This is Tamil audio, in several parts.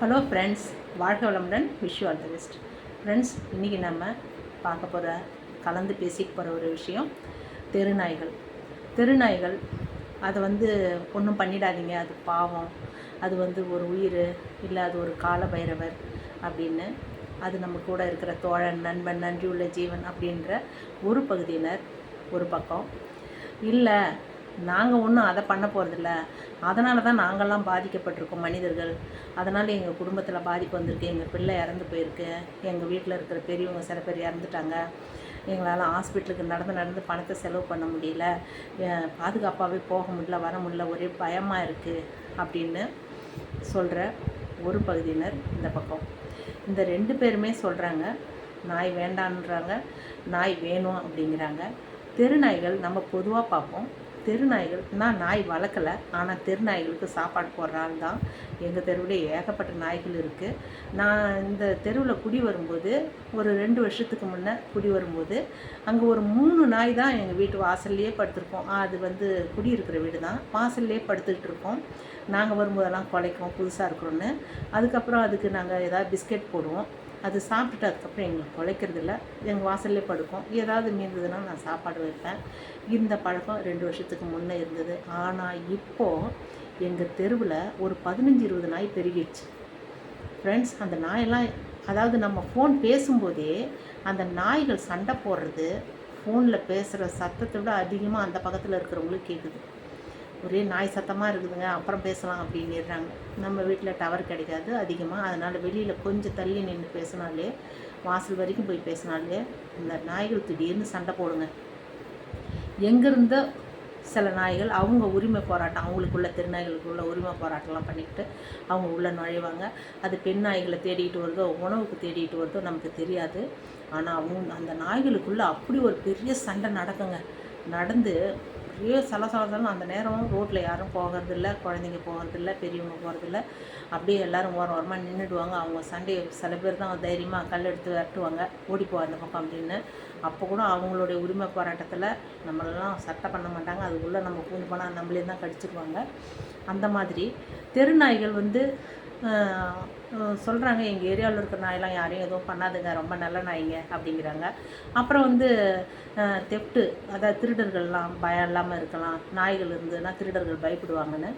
ஹலோ ஃப்ரெண்ட்ஸ் வாழ்க வளமுடன் wish all the best friends இன்றைக்கி நம்ம பார்க்க போகிற கலந்து பேசிக்க போகிற ஒரு விஷயம் தெருநாய்கள். தெருநாய்கள் அதை வந்து ஒன்றும் பண்ணிடாதீங்க அது பாவம். அது வந்து ஒரு உயிர் இல்லை அது ஒரு கால பைரவர் அப்படின்னு அது நம்ம கூட இருக்கிற தோழன் நண்பன் நன்றியுள்ள ஜீவன் அப்படின்ற ஒரு பகுதியினர் ஒரு பக்கம். இல்லை நாங்கள் ஒன்றும் அதை பண்ண போகிறதில்ல அதனால தான் நாங்கள்லாம் பாதிக்கப்பட்டிருக்கோம் மனிதர்கள். அதனால் எங்கள் குடும்பத்தில் பாதிப்பு வந்திருக்கு. எங்கள் பிள்ளை இறந்து போயிருக்கு. எங்கள் வீட்டில் இருக்கிற பெரியவங்க சில பேர் இறந்துட்டாங்க. எங்களால் ஹாஸ்பிட்டலுக்கு நடந்து நடந்து பணத்தை செலவு பண்ண முடியல. பாதுகாப்பாகவே போக முடியல வர முடியல ஒரே பயமாக இருக்குது அப்படின்னு சொல்கிற ஒரு பகுதியினர் இந்த பக்கம். இந்த ரெண்டு பேருமே சொல்கிறாங்க நாய் வேண்டான்றாங்க நாய் வேணும் அப்படிங்கிறாங்க. தெரு நாய்கள் நம்ம பொதுவாக பார்ப்போம். தெருநாய்கள் நான் நாய் வளர்க்கலை. ஆனால் தெருநாய்களுக்கு சாப்பாடு போடுற ஆள் தான். எங்கள் தெருவில் ஏகப்பட்ட நாய்கள் இருக்குது நான் இந்த தெருவில் குடி வரும்போது ஒரு ரெண்டு வருஷத்துக்கு முன்னே குடி வரும்போது அங்கே ஒரு மூணு நாய் தான் எங்கள் வீட்டு வாசல்லையே படுத்திருக்கோம் அது வந்து குடி இருக்கிற வீடு தான். வாசல்லையே படுத்துக்கிட்டு இருக்கோம் நாங்கள் வரும்போதெல்லாம் குலைக்கும் புதுசாக இருக்கிறோன்னு. அதுக்கப்புறம் அதுக்கு நாங்கள் ஏதாவது பிஸ்கெட் போடுவோம். அது சாப்பிட்டுட்டு அதுக்கப்புறம் எங்களுக்கு குலைக்கிறது இல்லை எங்கள் வாசல்லே படுக்கும். ஏதாவது மீந்ததுன்னா நான் சாப்பாடு வைப்பேன். இந்த பழக்கம் ரெண்டு வருஷத்துக்கு முன்னே இருந்தது. ஆனால் இப்போது எங்கள் தெருவில் ஒரு பதினஞ்சு இருபது நாய் பெருகிடுச்சு. ஃப்ரெண்ட்ஸ் அந்த நாயெல்லாம் அதாவது நம்ம ஃபோன் பேசும்போதே அந்த நாய்கள் சண்டை போடுறது ஃபோனில் பேசுகிற சத்தத்தை விட அதிகமாக அந்த பக்கத்தில் இருக்கிறவங்களுக்கு கேட்குது ஒரே நாய் சத்தமாக இருக்குதுங்க அப்புறம் பேசலாம் அப்படின்னுறாங்க நம்ம வீட்டில் டவர் கிடைக்காது அதிகமாக அதனால் வெளியில் கொஞ்சம் தள்ளி நின்று பேசினாலே வாசல் வரைக்கும் போய் பேசினாலே இந்த நாய்கள் திடீர்னு சண்டை போடுங்க. எங்கேருந்தோ சில நாய்கள் அவங்க உரிமை போராட்டம் அவங்களுக்குள்ள திருநாய்களுக்குள்ள உரிமை போராட்டம்லாம் பண்ணிக்கிட்டு அவங்க உள்ளே நுழைவாங்க. அது பெண் நாய்களை தேடிட்டு வருதோ உணவுக்கு தேடிட்டு வருதோ நமக்கு தெரியாது. ஆனால் அவங்க அந்த நாய்களுக்குள்ளே அப்படி ஒரு பெரிய சண்டை நடக்குங்க. நடந்து அப்படியே சல சலசலம் அந்த நேரமும் ரோட்டில் யாரும் போகிறதில்ல குழந்தைங்க போகிறதில்ல பெரியவங்க போகிறதில்ல. அப்படியே எல்லாரும் ஓரம் ஓரமாக நின்றுடுவாங்க அவங்க சண்டையை சில பேர் தான் தைரியமாக கல் எடுத்து விரட்டுவாங்க. ஓடிப்போ அந்த பக்கம் அப்படின்னு. அப்போ கூட அவங்களுடைய உரிமை போராட்டத்தில் நம்மளெல்லாம் சட்டை பண்ண மாட்டாங்க. அதுக்குள்ளே நம்ம பூந்து போனால் நம்மளே தான் கடிச்சிருவாங்க. அந்த மாதிரி தெருநாய்கள் வந்து சொல்கிறாங்க எங்கள் ஏரியாவில் இருக்கிற நாயெல்லாம் யாரையும் எதுவும் பண்ணாதுங்க ரொம்ப நல்ல நாய்ங்க அப்படிங்கிறாங்க. அப்புறம் வந்து தெப்ட்டு அதாவது திருடர்கள்லாம் பயம் இல்லாமல் இருக்கலாம் நாய்கள் இருந்ததுன்னா திருடர்கள் பயப்படுவாங்கன்னு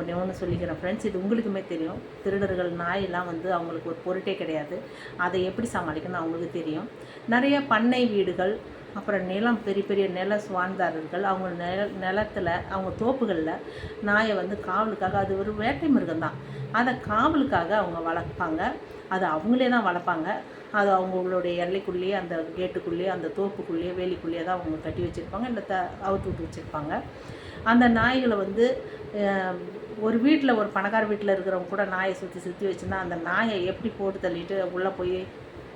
ஒன்றே ஒன்று சொல்லிக்கிறேன் ஃப்ரெண்ட்ஸ் இது உங்களுக்குமே தெரியும். திருடர்கள் நாயெல்லாம் வந்து அவங்களுக்கு ஒரு பொருட்டே கிடையாது. அதை எப்படி சமாளிக்கணும்னு அவங்களுக்கு தெரியும். நிறைய பண்ணை வீடுகள் அப்புறம் நிலம் பெரிய பெரிய நில சுவான்தாரர்கள் அவங்க நில நிலத்தில் அவங்க தோப்புகளில் நாயை வந்து காவலுக்காக அது ஒரு வேட்டை மிருகம் தான் அதை காவலுக்காக அவங்க வளர்ப்பாங்க. அது அவங்களே தான் வளர்ப்பாங்க. அது அவங்களுடைய எல்லைக்குள்ளேயே அந்த கேட்டுக்குள்ளேயே அந்த தோப்புக்குள்ளேயே வேலிக்குள்ளேயே தான் அவங்க கட்டி வச்சுருப்பாங்க. இல்லை த அவுத்து விட்டு வச்சுருப்பாங்க. அந்த நாய்களை வந்து ஒரு வீட்டில் ஒரு பணக்கார வீட்டில் இருக்கிறவங்க கூட நாயை சுற்றி சுற்றி வச்சுருந்தா அந்த நாயை எப்படி போட்டு தள்ளிட்டு உள்ளே போய்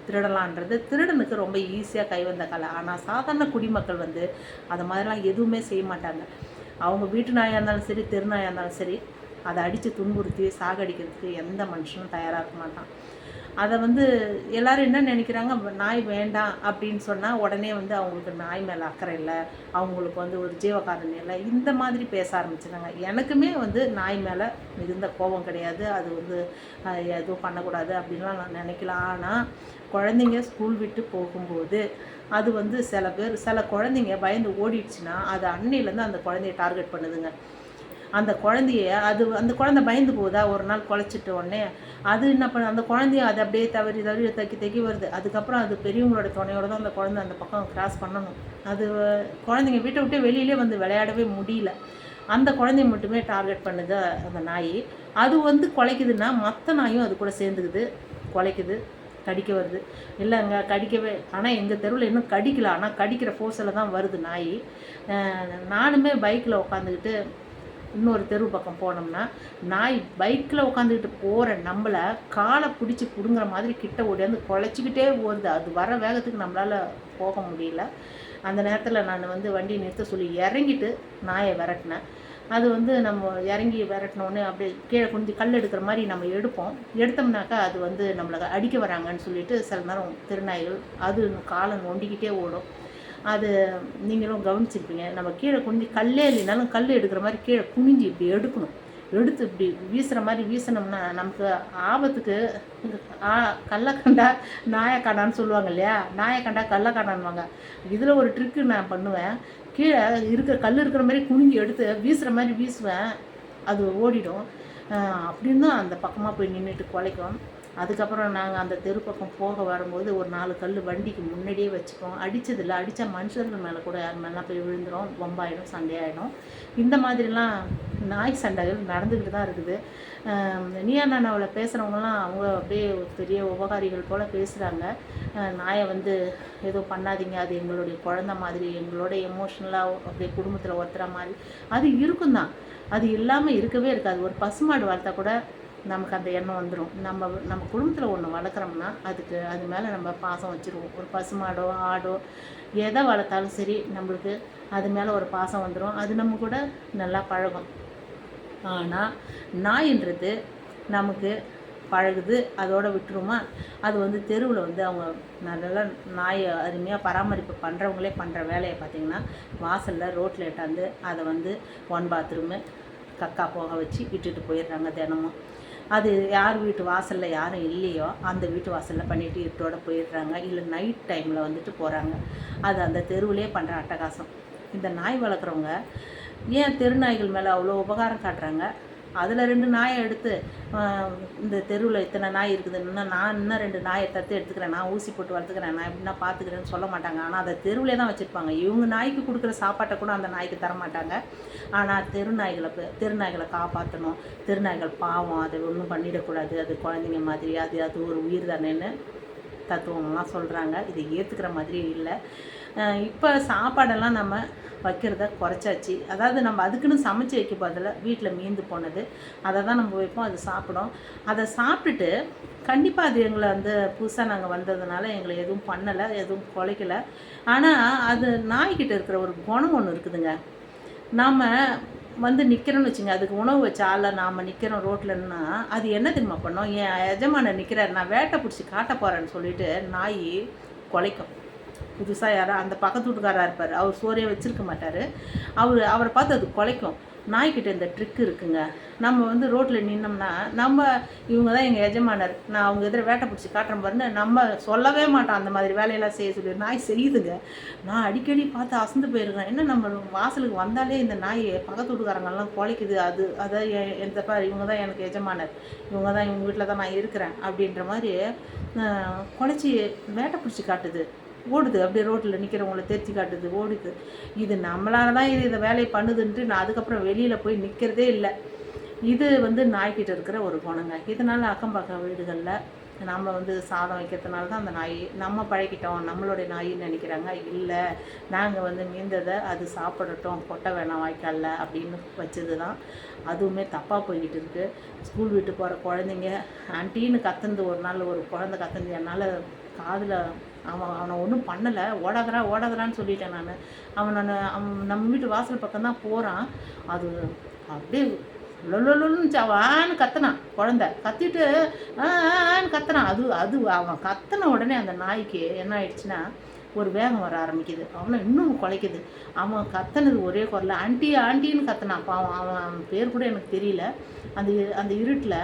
திருடலான்றது திருடனுக்கு ரொம்ப ஈஸியாக கை வந்த கலை. ஆனால் சாதாரண குடிமக்கள் வந்து அது மாதிரிலாம் எதுவுமே செய்ய மாட்டாங்க. அவங்க வீட்டு நாயாக இருந்தாலும் சரி தெருநாயாக இருந்தாலும் சரி அதை அடித்து துன்புறுத்தி சாகடிக்கிறதுக்கு எந்த மனுஷனும் தயாராக இருக்க மாட்டான். அதை வந்து எல்லோரும் என்ன நினைக்கிறாங்க? நாய் வேண்டாம் அப்படின்னு சொன்னால் உடனே வந்து அவங்களுக்கு நாய் மேலே அக்கறை இல்லை. அவங்களுக்கு வந்து ஒரு ஜீவகாரணம் இல்லை. இந்த மாதிரி பேச ஆரம்பிச்சிட்டாங்க. எனக்குமே வந்து நாய் மேலே மிகுந்த கோபம் கிடையாது. அது வந்து எதுவும் பண்ணக்கூடாது அப்படின்லாம் நான் நினைக்கலாம் ஆனால் குழந்தைங்க ஸ்கூல் விட்டு போகும்போது அது வந்து சில பேர் சில குழந்தைங்க பயந்து ஓடிடுச்சுன்னா அது அன்னையிலேருந்து அந்த குழந்தைய டார்கெட் பண்ணுதுங்க. அந்த குழந்தைய அது அந்த குழந்தை பயந்து போகுதா? ஒரு நாள் குழைச்சிட்ட உடனே அது என்ன பண்ண அந்த குழந்தைய அது அப்படியே தவறி தவறி தைக்கி தைக்கி வருது. அதுக்கப்புறம் அது பெரியவங்களோட துணையோட தான் அந்த குழந்தை அந்த பக்கம் கிராஸ் பண்ணணும். அது குழந்தைங்க வீட்டை விட்டு வெளியிலே வந்து விளையாடவே முடியல. அந்த குழந்தைய மட்டுமே டார்கெட் பண்ணுது அந்த நாய். அது வந்து குலைக்குதுன்னா மற்ற நாயும் அது கூட சேர்ந்துக்குது குலைக்குது கடிக்க வருது. இல்லைங்க கடிக்கவே ஆனால் எங்கள் தெருவில் இன்னும் கடிக்கல. ஆனால் கடிக்கிற ஃபோர்ஸில் தான் வருது நாய். நானுமே பைக்கில் உட்காந்துக்கிட்டு இன்னொரு தெரு பக்கம் போனோம்னா நாய் பைக்கில் உட்காந்துக்கிட்டு போகிற நம்மளை காலை பிடிச்சி பிடுங்குற மாதிரி கிட்ட ஓடியாந்து குலைச்சிக்கிட்டே போகுது அது வர வேகத்துக்கு நம்மளால் போக முடியல. அந்த நேரத்தில் நான் வந்து வண்டியை நிறுத்த சொல்லி இறங்கிட்டு நாயை விரட்டினேன். அது வந்து நம்ம இறங்கி விரட்டினோன்னு அப்படியே கீழே குந்தி கல் எடுக்கிற மாதிரி நம்ம எடுப்போம். எடுத்தோம்னாக்கா அது வந்து நம்மளை அடிக்க வராங்கன்னு சொல்லிட்டு சில நேரம் திருநாய்கள் அது காலை நொண்டிக்கிட்டே ஓடும். அது நீங்களும் கவனிச்சிருப்பீங்க. நம்ம கீழே குனிஞ்சு கல்லே இல்லைனாலும் கல் எடுக்கிற மாதிரி கீழே குனிஞ்சு இப்படி எடுக்கணும். எடுத்து இப்படி வீசுகிற மாதிரி வீசினோம்னா நமக்கு ஆபத்துக்கு ஆ கள்ளக்கண்டா நாயக்காடான்னு சொல்லுவாங்க இல்லையா? நாயக்கண்டா கள்ளக்காடான்வாங்க இதில் ஒரு ட்ரிக்கு நான் பண்ணுவேன். கீழே இருக்கிற கல் இருக்கிற மாதிரி குனிஞ்சு எடுத்து வீசுகிற மாதிரி வீசுவேன். அது ஓடிடும். அப்படின்னு தான் அந்த பக்கமாக போய் நின்றுட்டு குலைக்கும். அதுக்கப்புறம் நாங்கள் அந்த தெரு பக்கம் போக வரும்போது ஒரு நாலு கல் வண்டிக்கு முன்னாடியே வச்சுப்போம். அடித்ததில்ல அடித்த மனுஷர்கள் மேலே கூட யார் மேலாம் போய் விழுந்துரும் பொம்பாயிடும் சண்டையாயிடும். இந்த மாதிரிலாம் நாய் சண்டைகள் நடந்துக்கிட்டு தான் இருக்குது. நீயா நானாவில் பேசுகிறவங்களாம் அவங்க அப்படியே ஒரு பெரிய உபகாரிகள் போல் பேசுகிறாங்க நாயை வந்து ஏதோ பண்ணாதீங்க. அது எங்களுடைய குழந்த மாதிரி எங்களோட எமோஷ்னலாக அப்படியே குடும்பத்தில் ஒருத்தர மாதிரி. அது இருக்கும் தான் அது இல்லாமல் இருக்கவே இருக்காது. ஒரு பசுமாடு வளர்த்தா கூட நமக்கு அந்த எண்ணம் வந்துடும் நம்ம நம்ம குடும்பத்தில் ஒன்று வளர்க்குறோம்னா அதுக்கு அது மேலே நம்ம பாசம் வச்சுருவோம். ஒரு பசுமாடோ ஆடோ எதை வளர்த்தாலும் சரி நம்மளுக்கு அது மேலே ஒரு பாசம் வந்துடும் அது நம்ம கூட நல்லா பழகும். ஆனால் நாயின்றது நமக்கு பழகுது அதோட விட்டுருமா? அது வந்து தெருவில் வந்து அவங்க நல்லா நாயை அருமையாக பராமரிப்பு பண்ணுறவங்களே பண்ணுற வேலையை பார்த்திங்கன்னா வாசலில் ரோட்டில் எட்டாந்து அதை வந்து ஒன் பாத்ரூமு கக்கா போக வச்சு விட்டுட்டு போயிடுறாங்க தினமும். அது யார் வீட்டு வாசலில் யாரும் இல்லையோ அந்த வீட்டு வாசலில் பண்ணிட்டு இருட்டோட போயிடுறாங்க. இல்லை நைட் டைமில் வந்துட்டு போகிறாங்க அது அந்த தெருவிலே பண்ணுற அட்டகாசம். இந்த நாய் வளர்க்குறவங்க ஏன் தெருநாய்கள் மேலே அவ்வளோ உபகாரம் காட்டுறாங்க? அதில் ரெண்டு நாயை எடுத்து இந்த தெருவில் இத்தனை நாய் இருக்குதுன்னா நான் இன்னும் ரெண்டு நாயை தத்து எடுத்துக்கிறேன் நான் ஊசி போட்டு வளர்த்துக்கிறேன் நான் எப்படின்னா பார்த்துக்கிறேன்னு சொல்ல மாட்டாங்க. ஆனால் அதை தெருவிலே தான் வச்சுருப்பாங்க. இவங்க நாய்க்கு கொடுக்குற சாப்பாட்டை கூட அந்த நாய்க்கு தர மாட்டாங்க. ஆனால் தெரு நாய்களை தெரு நாய்களை காப்பாற்றணும் தெருநாய்கள் பாவம் அதை ஒன்றும் பண்ணிடக்கூடாது. அது குழந்தைங்க மாதிரி அது அது ஒரு உயிர் தானேன்னு தத்துவம்லாம் சொல்கிறாங்க இதை ஏற்றுக்கிற மாதிரி இல்லை. இப்போ சாப்பாடெல்லாம் நம்ம வைக்கிறத குறைச்சாச்சு. அதாவது நம்ம அதுக்குன்னு சமைச்சு வைக்க பதில் வீட்டில் மீந்து போனது. அதை தான் நம்ம வைப்போம் அது சாப்பிடும் அதை சாப்பிட்டுட்டு கண்டிப்பாக அது எங்களை வந்து புதுசாக நாங்கள் வந்ததுனால எங்களை எதுவும் பண்ணலை எதுவும் குலைக்கலை. ஆனால் அது நாய்கிட்ட இருக்கிற ஒரு குணம் ஒன்று இருக்குதுங்க. நாம் வந்து நிற்கிறோன்னு வச்சுங்க அதுக்கு உணவு வச்ச ஆள நாம் நிற்கிறோம் ரோட்லன்னா அது என்ன தெரியுமா பண்ணோம்? என் எஜமானர் நிற்கிறார் நான் வேட்டை பிடிச்சி காட்ட போகிறேன்னு சொல்லிட்டு நாய் குலைக்கும். புதுசாக யாரோ அந்த பக்கத்து வீட்டுக்காராக இருப்பார். அவர் சோறையை வச்சுருக்க மாட்டார். அவர் அவரை பார்த்து அது குலைக்கும். நாய்க்கிட்ட இந்த ட்ரிக் இருக்குங்க. நம்ம வந்து ரோட்டில் நின்னோம்னா நம்ம இவங்க தான் எங்கள் எஜமானர். நான் அவங்க எதிர வேட்டை பிடிச்சி காட்டுறேன் பாருன்னு நம்ம சொல்லவே மாட்டோம் அந்த மாதிரி வேலையெல்லாம் செய்ய சொல்லி நாய் செய்யுதுங்க. நான் அடிக்கடி பார்த்து அசந்து போயிருக்கேன். என்ன நம்ம வாசலுக்கு வந்தாலே இந்த நாய் பக்கத்து வீட்டுக்காரங்கெல்லாம் குலைக்குது அது அதை எந்த பாரு இவங்க தான் எனக்கு எஜமானர். இவங்க தான் இவங்க வீட்டில் தான் நான் இருக்கிறேன் அப்படின்ற மாதிரி குலைச்சி வேட்டை பிடிச்சி காட்டுது. ஓடுது. அப்படியே ரோட்டில் நிற்கிறவங்கள தெரிச்சு காட்டுது ஓடுது. இது நம்மளால தான் இது இதை வேலையை பண்ணுதுன்ட்டு நான் அதுக்கப்புறம் வெளியில் போய் நிற்கிறதே இல்லை. இது வந்து நாய்கிட்ட இருக்கிற ஒரு குணங்க. இதனால் அக்கம் பக்கம் வீடுகளில் நம்ம வந்து சாதம் வைக்கிறதுனால தான் அந்த நாய் நம்ம பழகிட்டோம் நம்மளுடைய நாயின்னு நினைக்கிறாங்க. இல்லை நாங்கள் வந்து மீந்ததை அது சாப்பிடட்டும் கொட்டை வேணாம் வாய்க்காலில் அப்படின்னு வச்சது தான் அதுவுமே தப்பாக போய்கிட்டு இருக்குது ஸ்கூல் விட்டு போகிற குழந்தைங்க ஆன்ட்டின்னு கத்துந்து ஒரு நாள் ஒரு குழந்தை கத்துந்து என்னால் காதில் அவன் அவனை ஒன்றும் பண்ணலை. ஓடாதரா ஓடாதரான்னு சொல்லிட்டேன் நான். அவன் நான் அவன் நம்ம வீட்டு வாசல் பக்கம் தான் போகிறான் அது அப்படியே லொல்லொல்லுன்னு அவன் கத்துனான் குழந்த. கத்திட்டு ஆன்னு கத்துனான். அது அது அவன் கத்தின உடனே அந்த நாய்க்கு என்ன ஆயிடுச்சுன்னா ஒரு வேகம் வர ஆரம்பிக்குது. அவனை இன்னும் குலைக்குது. அவன் கத்தனது ஒரே குரல ஆண்டி ஆண்டின்னு கத்தினான். பாவம் அவன் பேர் கூட எனக்கு தெரியல. அந்த அந்த இருட்டில்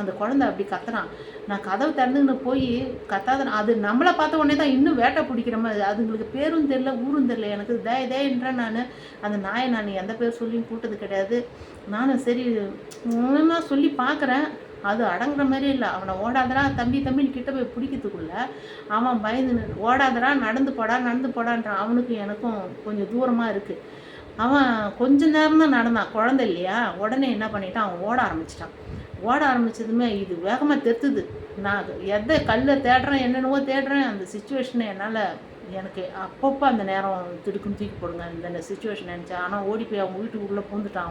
அந்த குழந்தை அப்படி கத்துறான் நான் கதவை திறந்துன்னு போய் கத்தாத அது நம்மளை பார்த்த உடனே தான் இன்னும் வேட்டை பிடிக்கிற மாதிரி அதுங்களுக்கு பேரும் தெரில ஊரும் தெரில எனக்கு தே தேன்ற நான். அந்த நாயை நான் எந்த பேர் சொல்லியும் கூட்டது கிடையாது. நானும் சரி ஒன்றுமா சொல்லி பார்க்குறேன். அது அடங்குற மாதிரி இல்லை. அவனை ஓடாதரா தம்பி தம்பின்னு கிட்ட போய் பிடிக்கிறதுக்குள்ள அவன் பயந்து ஓடாதரா நடந்து போடா நடந்து போடான்றான் அவனுக்கும் எனக்கும் கொஞ்சம் தூரமாக இருக்குது அவன் கொஞ்ச நேரம் தான் நடந்தான். குழந்தை இல்லையா? உடனே என்ன பண்ணிட்டான்? அவன் ஓட ஆரம்பிச்சிட்டான். ஓட ஆரம்பித்ததுமே இது வேகமாக தெத்துது நான் எதை கல்லை தேடுறேன் என்னென்னவோ தேடுறேன் அந்த சுச்சுவேஷனை என்னால் எனக்கு அப்பப்போ அந்த நேரம் திடுக்குன்னு தூக்கி போடுங்க. இந்த சுச்சுவேஷன் நினச்சேன். ஆனால் ஓடி போய் அவங்க வீட்டுக்குள்ளே பூந்துட்டான்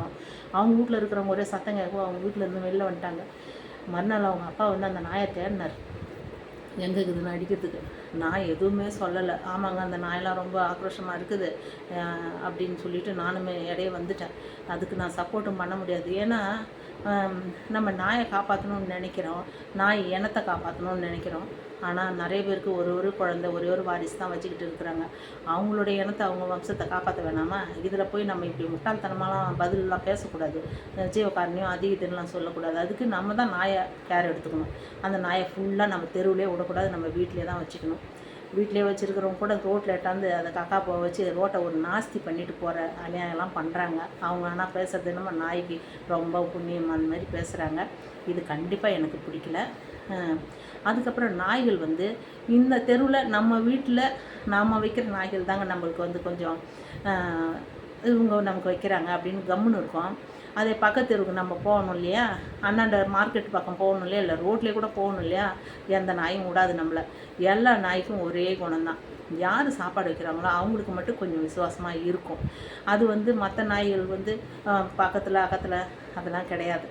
அவங்க வீட்டில் இருக்கிறவங்க ஒரே சத்தம் கேட்கும் அவங்க வீட்டில் இருந்து வெளில வந்துட்டாங்க. மறுநாள் அவங்க அப்பா வந்து அந்த நாயை தேடினார். எங்கே இருக்குதுன்னு அடிக்கிறதுக்கு? நான் எதுவுமே சொல்லலை. ஆமாங்க அந்த நாயெல்லாம் ரொம்ப ஆக்ரோஷமாக இருக்குது அப்படின்னு சொல்லிட்டு நானுமே இடையே வந்துட்டேன். அதுக்கு நான் சப்போர்ட்டும் பண்ண முடியாது. ஏன்னா நம்ம நாயை காப்பாற்றணும்னு நினைக்கிறோம். நாய் இனத்தை காப்பாற்றணும்னு நினைக்கிறோம். ஆனால் நிறைய பேருக்கு ஒரு ஒரு குழந்தை ஒரே ஒரு வாரிசு தான் வச்சுக்கிட்டு இருக்கிறாங்க. அவங்களுடைய இனத்தை அவங்க வம்சத்தை காப்பாற்ற வேணாமா? இதில் போய் நம்ம இப்படி முட்டாள்தனமாலாம் பதிலெலாம் பேசக்கூடாது. ஜீவகாரணியும் அது இதுன்னெலாம் சொல்லக்கூடாது. அதுக்கு நம்ம தான் நாயை கேர் எடுத்துக்கணும். அந்த நாயை ஃபுல்லாக நம்ம தெருவிலே விடக்கூடாது. நம்ம வீட்டிலே தான் வச்சுக்கணும். வீட்டிலே வச்சுருக்கிறவங்க கூட ரோட்டில் எட்டாந்து அந்த கக்கா போக வச்சு ரோட்டை ஒரு நாஸ்தி பண்ணிட்டு போகிற அநியாயம்லாம் பண்ணுறாங்க அவங்க ஆனால் பேசுறது என்னமோ நாய்க்கு ரொம்ப புண்ணியம் அந்த மாதிரி பேசுகிறாங்க இது கண்டிப்பாக எனக்கு பிடிக்கல. அதுக்கப்புறம் நாய்கள் வந்து இந்த தெருவில் நம்ம வீட்டில் நாம் வைக்கிற நாய்கள் தாங்க நம்மளுக்கு வந்து கொஞ்சம் இவங்க நமக்கு வைக்கிறாங்க அப்படின்னு கம்முன்னு இருக்கும். அதே பக்கத்து தெருவுக்கு நம்ம போகணும் இல்லையா? அண்ணாண்ட மார்க்கெட் பக்கம் போகணும் இல்லையா? இல்லை ரோட்லேயே கூட போகணும் இல்லையா? எந்த நாயும் விடாது நம்மளை. எல்லா நாய்க்கும் ஒரே குணம்தான். யார் சாப்பாடு வைக்கிறாங்களோ அவங்களுக்கு மட்டும் கொஞ்சம் விசுவாசமாக இருக்கும். அது வந்து மற்ற நாய்கள் வந்து பக்கத்தில் அக்கத்தில் அதெல்லாம் கிடையாது.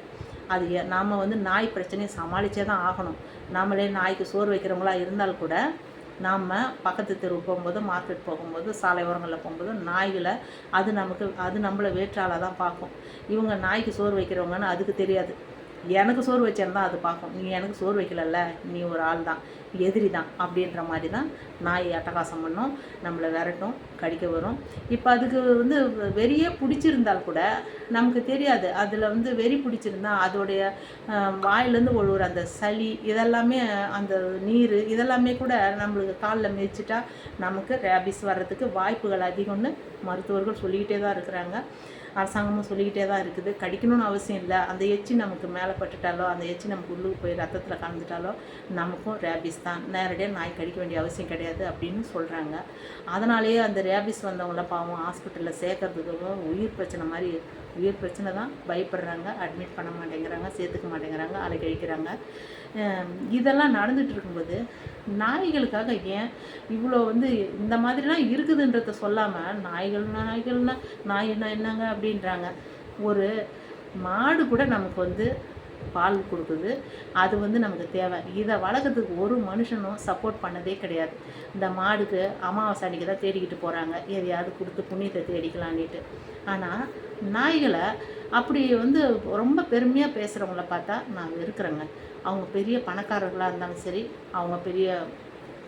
அது நாம் வந்து நாய் பிரச்சனையை சமாளித்தே தான் ஆகணும். நம்மளே நாய்க்கு சோறு வைக்கிறவங்களா இருந்தால் கூட நாம் பக்கத்து தெரு போகும்போது மார்க்கெட் போகும்போது சாலை ஓரங்களில் போகும்போது நாய்களை அது நமக்கு அது நம்மளை வேற்றாளாக தான் பார்க்கும். இவங்க நாய்க்கு சோறு வைக்கிறவங்கன்னு அதுக்கு தெரியாது. எனக்கு சோறு வச்சேன்னு தான் அது பார்க்கும். நீ எனக்கு சோறு வைக்கலல்ல நீ ஒரு ஆள் தான் எதிரி தான் அப்படின்ற மாதிரி தான் நாய் அட்டகாசம் பண்ணும் நம்மளை விரட்டும் கடிக்க வரும். இப்போ அதுக்கு வந்து வெறியே பிடிச்சிருந்தால் கூட நமக்கு தெரியாது. அதில் வந்து வெறி பிடிச்சிருந்தா அதோடைய வாயிலேருந்து ஒழுவுற அந்த சளி இதெல்லாமே அந்த நீர் இதெல்லாமே கூட நம்மளுக்கு காலில் மிதிச்சிட்டா நமக்கு ரேபிஸ் வர்றதுக்கு வாய்ப்புகள் அதிகம்னு மருத்துவர்கள் சொல்லிக்கிட்டே தான் இருக்கிறாங்க. அரசாங்கமும் சொல்லிக்கிட்டே தான் இருக்குது. கடிக்கணும்னு அவசியம் இல்லை. அந்த எச்சி நமக்கு மேலே பட்டுட்டாலோ அந்த எச்சி நமக்கு உள்ளுக்கு போய் ரத்தத்தில் கலந்துட்டாலோ நமக்கும் ரேபிஸ் தான். நேரடியாக நாய் கடிக்க வேண்டிய அவசியம் கிடையாது அப்படின்னு சொல்கிறாங்க அதனாலேயே அந்த ரேபிஸ் வந்தவங்கள பாவம் ஹாஸ்பிட்டலில் சேர்க்கறதுக்கு உயிர் பிரச்சனை மாதிரி உயிர் பிரச்சனை தான் பயப்படுறாங்க. அட்மிட் பண்ண மாட்டேங்கிறாங்க சேர்த்துக்க மாட்டேங்கிறாங்க அலை கழிக்கிறாங்க இதெல்லாம் நடந்துகிட்டு இருக்கும்போது நாய்களுக்காக ஏன் இவ்வளோ வந்து இந்த மாதிரிலாம் இருக்குதுன்றத சொல்லாமல் நாய்கள்னா நாய்கள்னா நாய்னா என்னங்க அப்படின்றாங்க. ஒரு மாடு கூட நமக்கு வந்து பால் கொடுக்குது. அது வந்து நமக்கு தேவை. இதை வளர்க்குறதுக்கு ஒரு மனுஷனும் சப்போர்ட் பண்ணதே கிடையாது. இந்த மாடுக்கு அமாவாசை அன்றைக்கி தான் தேடிக்கிட்டு போகிறாங்க எதையாவது கொடுத்து புண்ணியத்தை தேடிக்கலான்னுட்டு ஆனால் நாய்களை அப்படி வந்து ரொம்ப பெருமையாக பேசுகிறவங்கள பார்த்தா நான் இருக்கிறேங்க. அவங்க பெரிய பணக்காரர்களாக இருந்தாலும் சரி அவங்க பெரிய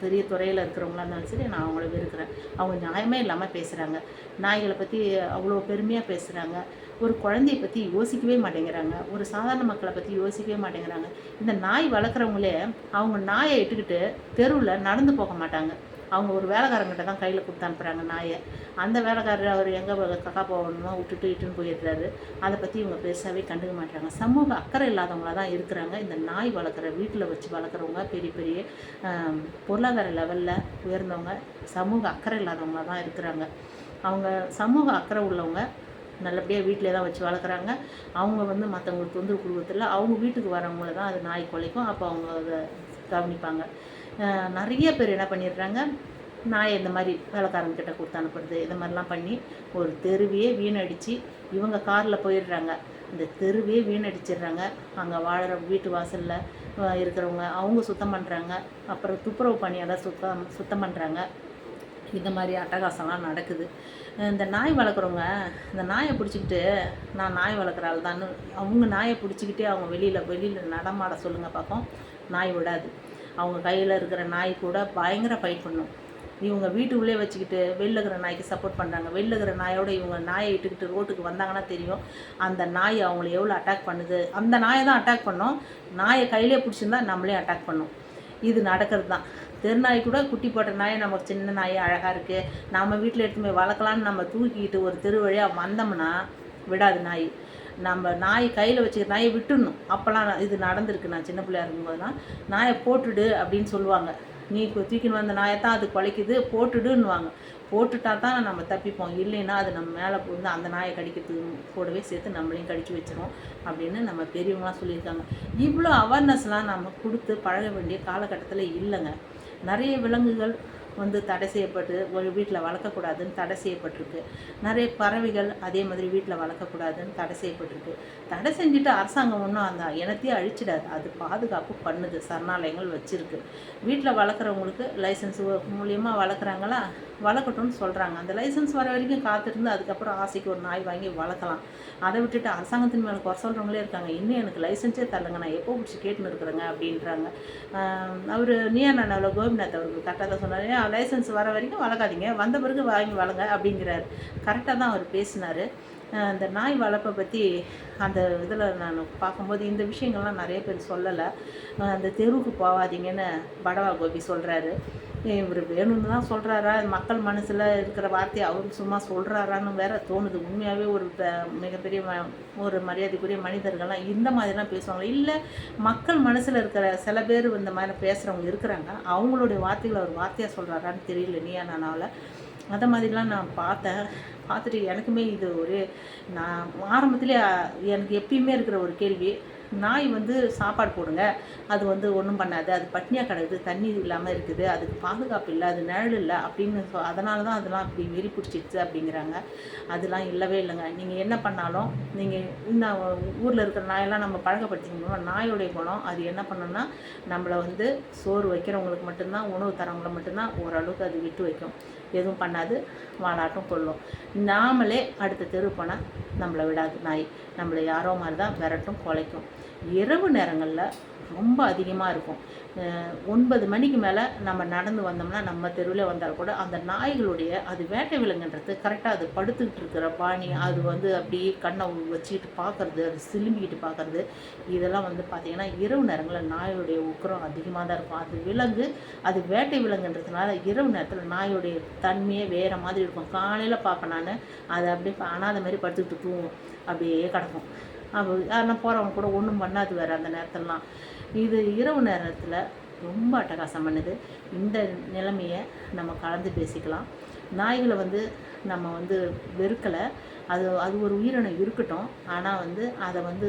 பெரிய துறையில் இருக்கிறவங்களா இருந்தாலும் சரி நான் அவங்கள வெறுக்கிறேன். அவங்க நியாயமே இல்லாமல் பேசுகிறாங்க நாய்களை பற்றி அவ்வளோ பெருமையாக பேசுகிறாங்க ஒரு குழந்தைய பற்றி யோசிக்கவே மாட்டேங்கிறாங்க. ஒரு சாதாரண மக்களை பற்றி யோசிக்கவே மாட்டேங்கிறாங்க. இந்த நாய் வளர்க்குறவங்களே அவங்க நாயை இட்டுக்கிட்டு தெருவில் நடந்து போக மாட்டாங்க. அவங்க ஒரு வேலைக்காரங்கிட்ட தான் கையில் கொடுத்து அனுப்புகிறாங்க நாயை. அந்த வேலைக்காரர் அவர் எங்கே கக்கா போகணுமோ விட்டுட்டு இட்டுன்னு போயிடுறாரு. அதை பற்றி இவங்க பெருசாகவே கண்டுக்க மாட்டாங்க. சமூக அக்கறை இல்லாதவங்களா தான் இருக்கிறாங்க. இந்த நாய் வளர்க்குற வீட்டில் வச்சு வளர்க்குறவங்க பெரிய பெரிய பொருளாதார லெவலில் உயர்ந்தவங்க சமூக அக்கறை இல்லாதவங்களா தான் இருக்கிறாங்க. அவங்க சமூக அக்கறை உள்ளவங்க நல்லபடியாக வீட்டிலே தான் வச்சு வளர்க்குறாங்க. அவங்க வந்து மற்றவங்களுக்கு தொந்தரவு கொடுக்கறதில்ல. அவங்க வீட்டுக்கு வரவங்கள தான் அது நாய் குலைக்கும். அப்போ அவங்க அதை கவனிப்பாங்க. நிறைய பேர் என்ன பண்ணிடுறாங்க நாயை இந்த மாதிரி வேலைக்காரங்கிட்ட கொடுத்து அனுப்புறது இது மாதிரிலாம் பண்ணி ஒரு தெருவையே வீணடித்து இவங்க காரில் போயிடுறாங்க. இந்த தெருவே வீணடிச்சிடுறாங்க. அங்கே வாழுற வீட்டு வாசலில் இருக்கிறவங்க அவங்க சுத்தம் பண்ணுறாங்க அப்புறம் துப்புரவு பணியாளர் சுத்தம் சுத்தம் பண்ணுறாங்க இந்த மாதிரி அட்டகாசம்லாம் நடக்குது. இந்த நாய் வளர்க்குறவங்க இந்த நாயை பிடிச்சிக்கிட்டு நான் நாய் வளர்க்குறாள் தான் அவங்க நாயை பிடிச்சிக்கிட்டே அவங்க வெளியில் வெளியில் நடமாட சொல்லுங்கள் பார்ப்போம் நாய் விடாது. அவங்க கையில் இருக்கிற நாய் கூட பயங்கர ஃபைட் பண்ணும். இவங்க வீட்டு உள்ளே வச்சுக்கிட்டு வெளில இருக்கிற நாய்க்கு சப்போர்ட் பண்ணுறாங்க வெளில இருக்கிற நாயோட இவங்க நாயை இட்டுக்கிட்டு ரோட்டுக்கு வந்தாங்கன்னா தெரியும். அந்த நாய் அவங்கள எவ்வளோ அட்டாக் பண்ணுது? அந்த நாயை தான் அட்டாக் பண்ணோம். நாயை கையிலே பிடிச்சிருந்தா நம்மளே அட்டாக் பண்ணும். இது நடக்கிறது தான் தெருநாய் கூட குட்டி போட்ட நாயை நம்ம சின்ன நாய் அழகாக இருக்குது நம்ம வீட்டில் எடுத்து போய் வளர்க்கலான்னு நம்ம தூக்கிக்கிட்டு ஒரு தெரு வழியாக வந்தோம்னா விடாது நாய். நம்ம நாய் கையில் வச்சுக்கிற நாயை விட்டுடணும். அப்போல்லாம் இது நடந்திருக்கு. நான் சின்ன பிள்ளையா இருக்கும்போதெல்லாம் நாயை போட்டுடு அப்படின்னு சொல்லுவாங்க. நீ இப்போ தூக்கின்னு வந்த நாயை தான் அது குலைக்குது போட்டுடுன்னுவாங்க. போட்டுட்டா தான் நம்ம தப்பிப்போம். இல்லைன்னா அது நம்ம மேலே வந்து அந்த நாயை கடிக்கிறதுக்கு கூடவே சேர்த்து நம்மளையும் கடிச்சு வச்சிரும் அப்படின்னு நம்ம பெரியவங்களாம் சொல்லியிருக்காங்க. இவ்வளோ அவேர்னஸ்லாம் நம்ம கொடுத்து பழக வேண்டிய காலகட்டத்தில் இல்லைங்க. நிறைய விலங்குகள் வந்து தடை செய்யப்பட்டு ஒரு வீட்டில் வளர்க்கக்கூடாதுன்னு தடை செய்யப்பட்டிருக்கு. நிறைய பறவைகள் அதே மாதிரி வீட்டில் வளர்க்கக்கூடாதுன்னு தடை செய்யப்பட்டிருக்கு. தடை செஞ்சுட்டு அரசாங்கம் ஒன்றும் அந்த இனத்தையே அழிச்சிடாது. அது பாதுகாப்பு பண்ணுது சரணாலயங்கள் வச்சுருக்கு. வீட்டில் வளர்க்குறவங்களுக்கு லைசன்ஸ் மூலியமாக வளர்க்குறாங்களா? வளர்க்கட்டும்னு சொல்கிறாங்க அந்த லைசன்ஸ் வர வரைக்கும் காத்திருந்து அதுக்கப்புறம் ஆசைக்கு ஒரு நாய் வாங்கி வளர்க்கலாம். அதை விட்டுட்டு அரசாங்கத்தின் மேலே குறை சொல்கிறவங்களே இருக்காங்க. இன்னும் எனக்கு லைசன்ஸே தரலங்க. நான் எப்போ பிடிச்சி கேட்டுன்னு இருக்கிறேங்க அப்படின்றாங்க. அவர் நீயா நானாவில் கோபிநாத் அவருக்கு கரெக்டாக தான் சொன்னார். லைசன்ஸ் வர வரைக்கும் வளர்க்காதீங்க. வந்த பிறகு வாங்கி வளங்க அப்படிங்கிறாரு. கரெக்டாக தான் அவர் பேசினார். அந்த நாய் வளர்ப்பை பற்றி அந்த இதில் நான் பார்க்கும்போது இந்த விஷயங்கள்லாம் நிறைய பேர் சொல்லலை. அந்த தெருவுக்கு போகாதீங்கன்னு படவா கோபி சொல்கிறாரு இவர் வேணும்னு தான் சொல்கிறாரா மக்கள் மனசில் இருக்கிற வார்த்தையை அவருக்கு சும்மா சொல்கிறாரான்னு வேற தோணுது. உண்மையாகவே ஒரு மிகப்பெரிய ஒரு மரியாதைக்குரிய மனிதர்கள்லாம் இந்த மாதிரிலாம் பேசுவாங்க இல்லை மக்கள் மனசில் இருக்கிற சில பேர் இந்த மாதிரி பேசுகிறவங்க இருக்கிறாங்க. அவங்களுடைய வார்த்தைகளை அவர் வார்த்தையாக சொல்கிறாரான்னு தெரியல நீயா நானாவில் அந்த மாதிரிலாம் நான் பார்த்தேன். பார்த்துட்டு எனக்குமே இது ஒரு நான் ஆரம்பத்திலே எனக்கு எப்பயுமே இருக்கிற ஒரு கேள்வி நாய் வந்து சாப்பாடு போடுங்க. அது வந்து ஒன்றும் பண்ணாது. அது பட்னியாக கிடக்குது. தண்ணி இல்லாமல் இருக்குது. அதுக்கு பாதுகாப்பு இல்லை. அது நிழல் இல்லை அப்படின்னு சொ அதனால தான் அதெல்லாம் அப்படி வெறி பிடிச்சிடுச்சு அப்படிங்கிறாங்க. அதெல்லாம் இல்லவே இல்லைங்க. நீங்கள் என்ன பண்ணாலும் நீங்கள் இந்த ஊரில் இருக்கிற நாயெல்லாம் நம்ம பழக்கப்படுத்திக்கணும் நாயோடைய குணம் அது என்ன பண்ணணும்னா நம்மளை வந்து சோறு வைக்கிறவங்களுக்கு மட்டும்தான் உணவு தரவங்களை மட்டும்தான் ஓரளவுக்கு அது விட்டு வைக்கும். எதுவும் பண்ணாது. வாழாட்டும் கொள்ளும் நாமளே அடுத்த தெரு போனால் நம்மளை விடாது. நாய் நம்மளை யாரோ மாதிரி தான் விரட்டும் குலைக்கும். இரவு நேரங்களில் ரொம்ப அதிகமாக இருக்கும். ஒன்பது மணிக்கு மேலே நம்ம நடந்து வந்தோம்னா நம்ம தெருவில் வந்தால் கூட அந்த நாய்களுடைய அது வேட்டை விலங்குன்றது கரெக்டாக அது படுத்துக்கிட்டு இருக்கிற பாணி அது வந்து அப்படியே கண்ணை வச்சுக்கிட்டு பார்க்குறது அது சிலும்பிக்கிட்டு பார்க்குறது. இதெல்லாம் வந்து பார்த்திங்கன்னா இரவு நேரங்களில் நாயுடைய உக்கரம் அதிகமாக தான் இருக்கும். அது விலங்கு அது வேட்டை விலங்குன்றதுனால இரவு நேரத்தில் நாயுடைய தன்மையே வேறு மாதிரி இருக்கும். காலையில் பார்ப்பேன் நான். அதை அப்படியே அனாத மாதிரி படுத்துக்கிட்டு தூங்கும். அப்படியே கிடக்கும். அப்போ யாரெல்லாம் போகிறவங்க கூட ஒன்றும் பண்ணாது வேறு அந்த நேரத்துலலாம். இது இரவு நேரத்தில் ரொம்ப அட்டகாசம் பண்ணுது. இந்த நிலைமையை நம்ம கலந்து பேசிக்கலாம். நாய்களை வந்து நம்ம வந்து வெறுக்கலை. அது அது ஒரு உயிரினம் இருக்கட்டும். ஆனால் வந்து அதை வந்து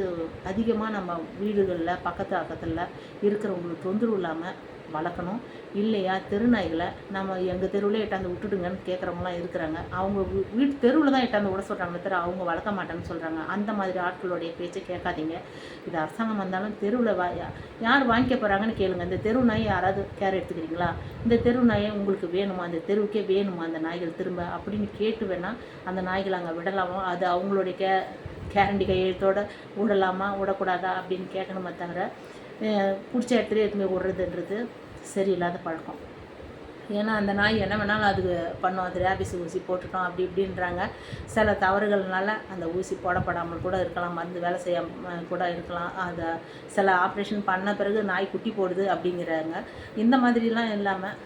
அதிகமாக நம்ம வீடுகளில் பக்கத்து பக்கத்தில் இருக்கிறவங்களுக்கு தொந்தரவு இல்லாமல் வளர்க்கணும். இல்லையா? தெருநாய்களை நம்ம எங்கள் தெருவில் எட்டாந்து விட்டுடுங்கன்னு கேட்குறவங்களாம் இருக்கிறாங்க. அவங்க வீட்டு தெருவில் தான் எட்டாந்து விட சொல்கிறாங்க தவிர அவங்க வளர்க்க மாட்டேன்னு சொல்கிறாங்க அந்த மாதிரி ஆட்களுடைய பேச்சை கேட்காதீங்க. இது அரசாங்கம் வந்தாலும் தெருவில் வா யார் வாங்கிக்க போகிறாங்கன்னு கேளுங்க. இந்த தெரு நாய் யாராவது கேர் எடுத்துக்கிறீங்களா? இந்த தெரு நாயை உங்களுக்கு வேணுமா? அந்த தெருவுக்கே வேணுமா? அந்த நாய்கள் திரும்ப அப்படின்னு கேட்டு வேணால் அந்த நாய்களை அங்கே விடலாமா? அது அவங்களுடைய கே கேரண்டி கையெழுத்தோடு விடலாமா? விடக்கூடாதா? அப்படின்னு கேட்கணுமே தவிர பிடிச்ச இடத்துல எதுவுமே விடுறதுன்றது சரியில்லாத பழக்கம். ஏன்னா அந்த நாய் என்ன வேணாலும் அதுக்கு பண்ணும். அது ரேபிஸ் ஊசி போட்டுட்டோம் அப்படி இப்படின்றாங்க. சில தவறுகள்னால அந்த ஊசி போடப்படாமல் கூட இருக்கலாம். மருந்து வேலை செய்யாமல் கூட இருக்கலாம். அதை சில ஆப்ரேஷன் பண்ண பிறகு நாய் குட்டி போடுது அப்படிங்கிறாங்க. இந்த மாதிரிலாம் இல்லாமல்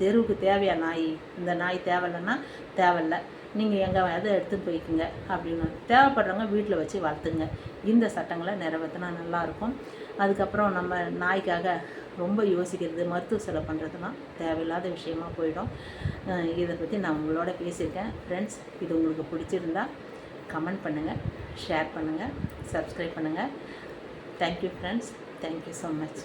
தெருவுக்கு தேவையா நாய்? இந்த நாய் தேவையில்லைன்னா தேவையில்லை. நீங்கள் எங்கே எதை எடுத்து போய்க்குங்க அப்படின்னு. தேவைப்படுறவங்க வீட்டில் வச்சு வளர்த்துங்க. இந்த சட்டங்களை நிறைவேற்றினா நல்லாயிருக்கும் அதுக்கப்புறம் நம்ம நாய்க்காக ரொம்ப யோசிக்கிறது மருத்துவ செலவு பண்ணுறதுலாம் தேவையில்லாத விஷயமா போயிடும். இதை பற்றி நான் உங்களோட பேசியிருக்கேன். ஃப்ரெண்ட்ஸ் இது உங்களுக்கு பிடிச்சிருந்தா கமெண்ட் பண்ணுங்கள் ஷேர் பண்ணுங்கள் சப்ஸ்கிரைப் பண்ணுங்கள் thank you friends thank you so much